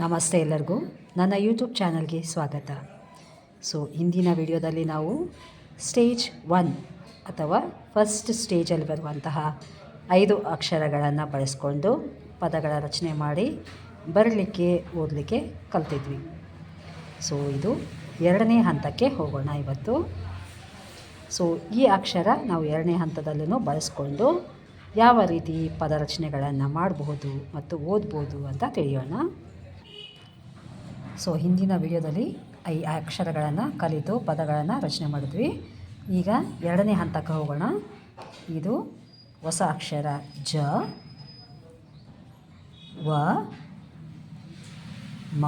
ನಮಸ್ತೆ ಎಲ್ಲರಿಗೂ. ನನ್ನ ಯೂಟ್ಯೂಬ್ ಚಾನಲ್ಗೆ ಸ್ವಾಗತ. ಸೊ ಇಂದಿನ ವಿಡಿಯೋದಲ್ಲಿ ನಾವು ಸ್ಟೇಜ್ ಒನ್ ಅಥವಾ ಫಸ್ಟ್ ಸ್ಟೇಜಲ್ಲಿ ಬರುವಂತಹ ಐದು ಅಕ್ಷರಗಳನ್ನು ಬಳಸ್ಕೊಂಡು ಪದಗಳ ರಚನೆ ಮಾಡಿ ಬರಲಿಕ್ಕೆ, ಓದಲಿಕ್ಕೆ ಕಲ್ತಿದ್ವಿ. ಸೊ ಇದು ಎರಡನೇ ಹಂತಕ್ಕೆ ಹೋಗೋಣ ಇವತ್ತು. ಸೊ ಈ ಅಕ್ಷರ ನಾವು ಎರಡನೇ ಹಂತದಲ್ಲೂ ಬಳಸ್ಕೊಂಡು ಯಾವ ರೀತಿ ಪದರಚನೆಗಳನ್ನು ಮಾಡಬಹುದು ಮತ್ತು ಓದ್ಬೋದು ಅಂತ ತಿಳಿಯೋಣ. ಸೊ ಹಿಂದಿನ ವಿಡಿಯೋದಲ್ಲಿ ಐ ಅಕ್ಷರಗಳನ್ನು ಕಲಿತು ಪದಗಳನ್ನು ರಚನೆ ಮಾಡಿದ್ವಿ. ಈಗ ಎರಡನೇ ಹಂತಕ್ಕೆ ಹೋಗೋಣ. ಇದು ಹೊಸ ಅಕ್ಷರ ಜ, ವ, ಮ,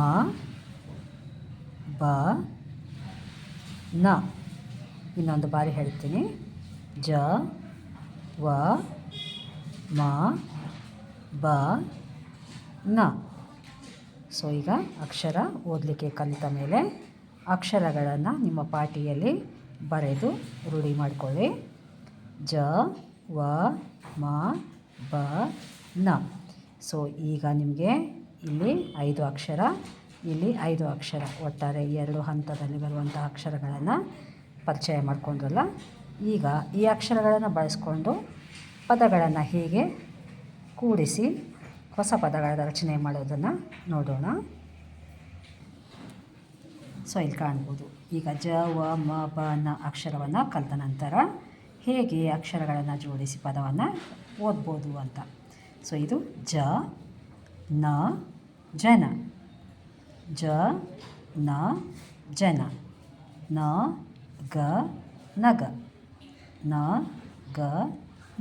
ಬ, ನ. ಇನ್ನೊಂದು ಬಾರಿ ಹೇಳ್ತೀನಿ. ಜ, ವ, ಮ, ಬ, ನ. ಸೊ ಈಗ ಅಕ್ಷರ ಓದಲಿಕ್ಕೆ ಕಲಿತ ಮೇಲೆ ಅಕ್ಷರಗಳನ್ನು ನಿಮ್ಮ ಪಾಟಿಯಲ್ಲಿ ಬರೆದು ರೂಢಿ ಮಾಡಿಕೊಳ್ಳಿ. ಜ, ವ, ಮ, ಬ, ನ. ಸೊ ಈಗ ನಿಮಗೆ ಇಲ್ಲಿ ಐದು ಅಕ್ಷರ, ಇಲ್ಲಿ ಐದು ಅಕ್ಷರ. ಒಟ್ಟಾರೆ ಎರಡು ಹಂತದಲ್ಲಿ ಬರುವಂಥ ಅಕ್ಷರಗಳನ್ನು ಪರಿಚಯ ಮಾಡಿಕೊಂಡ್ರಲ್ಲ, ಈಗ ಈ ಅಕ್ಷರಗಳನ್ನು ಬಳಸ್ಕೊಂಡು ಪದಗಳನ್ನು ಹೀಗೆ ಕೂಡಿಸಿ ಹೊಸ ಪದಗಳ ರಚನೆ ಮಾಡೋದನ್ನು ನೋಡೋಣ. ಸೊ ಇಲ್ಲಿ ಕಾಣ್ಬೋದು. ಈಗ ಜ, ವ, ಮ, ಬ, ನ ಅಕ್ಷರವನ್ನು ಕಲಿತ ನಂತರ ಹೇಗೆ ಅಕ್ಷರಗಳನ್ನು ಜೋಡಿಸಿ ಪದವನ್ನು ಓದ್ಬೋದು ಅಂತ. ಸೊ ಇದು ಜ, ನ, ಜನ. ಜ, ನ, ಜನ. ನ, ಗ, ನಗ. ನ, ಗ,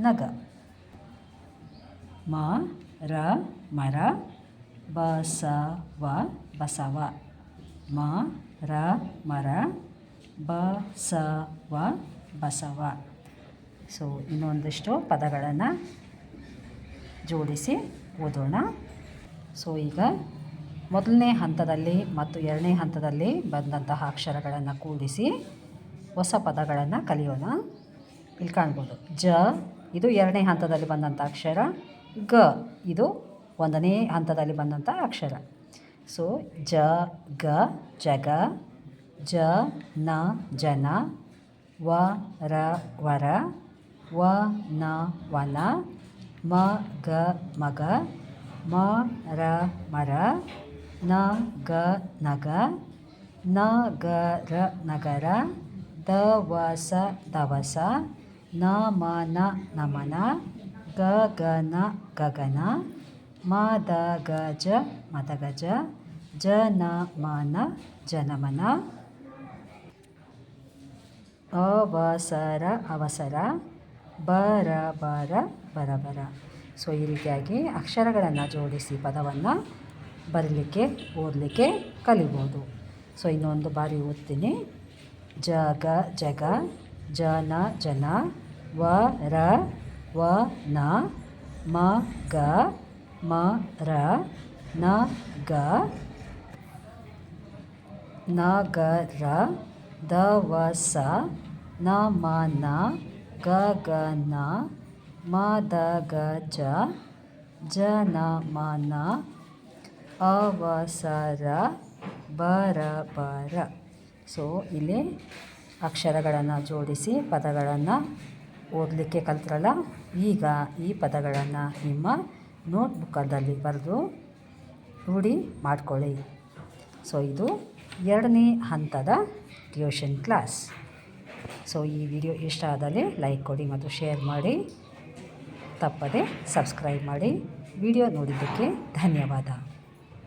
ನಗ. ಮ ರ ಮರ ಬಸವ ಬಸವ ಮ, ರ ಮರ ಬಸವ ಬಸವ ಸೊ ಇನ್ನೊಂದಿಷ್ಟು ಪದಗಳನ್ನು ಜೋಡಿಸಿ ಓದೋಣ. ಸೊ ಈಗ ಮೊದಲನೇ ಹಂತದಲ್ಲಿ ಮತ್ತು ಎರಡನೇ ಹಂತದಲ್ಲಿ ಬಂದಂತಹ ಅಕ್ಷರಗಳನ್ನು ಕೂಡಿಸಿ ಹೊಸ ಪದಗಳನ್ನು ಕಲಿಯೋಣ. ಇಲ್ಲಿ ಕಾಣ್ಬೋದು. ಜ, ಇದು ಎರಡನೇ ಹಂತದಲ್ಲಿ ಬಂದಂಥ ಅಕ್ಷರ. ಗ. ಇದು ಒಂದನೇ ಹಂತದಲ್ಲಿ ಬಂದಂಥ ಅಕ್ಷರ. ಸೊ, ಜ, ಗ, ಜಗ, ಜ, ನ, ಜನ, ವ, ರ, ವರ, ವ, ನ, ವನ, ಮ, ಗ, ಮಗ, ಮ, ರ, ಮರ, ನ, ಗ, ನಗ, ನ, ಗ, ರ, ನಗರ, ದ, ವ, ಸ ದವಸ ನ, ಮ, ನ ನಮನ ಗಗನ ಮದ ಗಜ ಗ ಜ ಮದಗಜ ಜ ನ ಮ ನ ಜನಮನ. ಅವಸರ ಅವಸರ ಬರ ಬರ ಬರಬರ. ಸೊ ಈ ರೀತಿಯಾಗಿ ಅಕ್ಷರಗಳನ್ನು ಜೋಡಿಸಿ ಪದವನ್ನು ಬರಲಿಕ್ಕೆ, ಓದಲಿಕ್ಕೆ ಕಲಿಬೋದು. ಸೊ ಇನ್ನೊಂದು ಬಾರಿ ಓದ್ತೀನಿ. ಜಗ ಜಗ, ಜನ ಜನ ವ ರ ವ, ನ, ಮ, ಗ, ಮ, ರ, ನ, ಗ ನ, ಗ, ರ, ದ, ವ, ಸ, ನ, ಮ, ನ, ಗ ಗ, ನ, ಮ, ದ, ಗ, ಜ ಜ, ನ, ಮ, ನ ಅವಸರ ಬರ ಬರ ಸೊ ಇಲ್ಲಿ ಅಕ್ಷರಗಳನ್ನು ಜೋಡಿಸಿ ಪದಗಳನ್ನು ಓದಲಿಕ್ಕೆ ಕಲ್ತ್ರಲ್ಲ? ಈಗ ಈ ಪದಗಳನ್ನು ನಿಮ್ಮ ನೋಟ್ಬುಕ್ಕಲ್ಲಿ ಬರೆದು ರೂಢಿ ಮಾಡಿಕೊಳ್ಳಿ. ಸೊ ಇದು ಎರಡನೇ ಹಂತದ ಟ್ಯೂಷನ್ ಕ್ಲಾಸ್. ಸೊ ಈ ವಿಡಿಯೋ ಇಷ್ಟ ಆದಲ್ಲಿ ಲೈಕ್ ಕೊಡಿ ಮತ್ತು ಶೇರ್ ಮಾಡಿ. ತಪ್ಪದೆ ಸಬ್ಸ್ಕ್ರೈಬ್ ಮಾಡಿ. ವಿಡಿಯೋ ನೋಡಿದ್ದಕ್ಕೆ ಧನ್ಯವಾದ.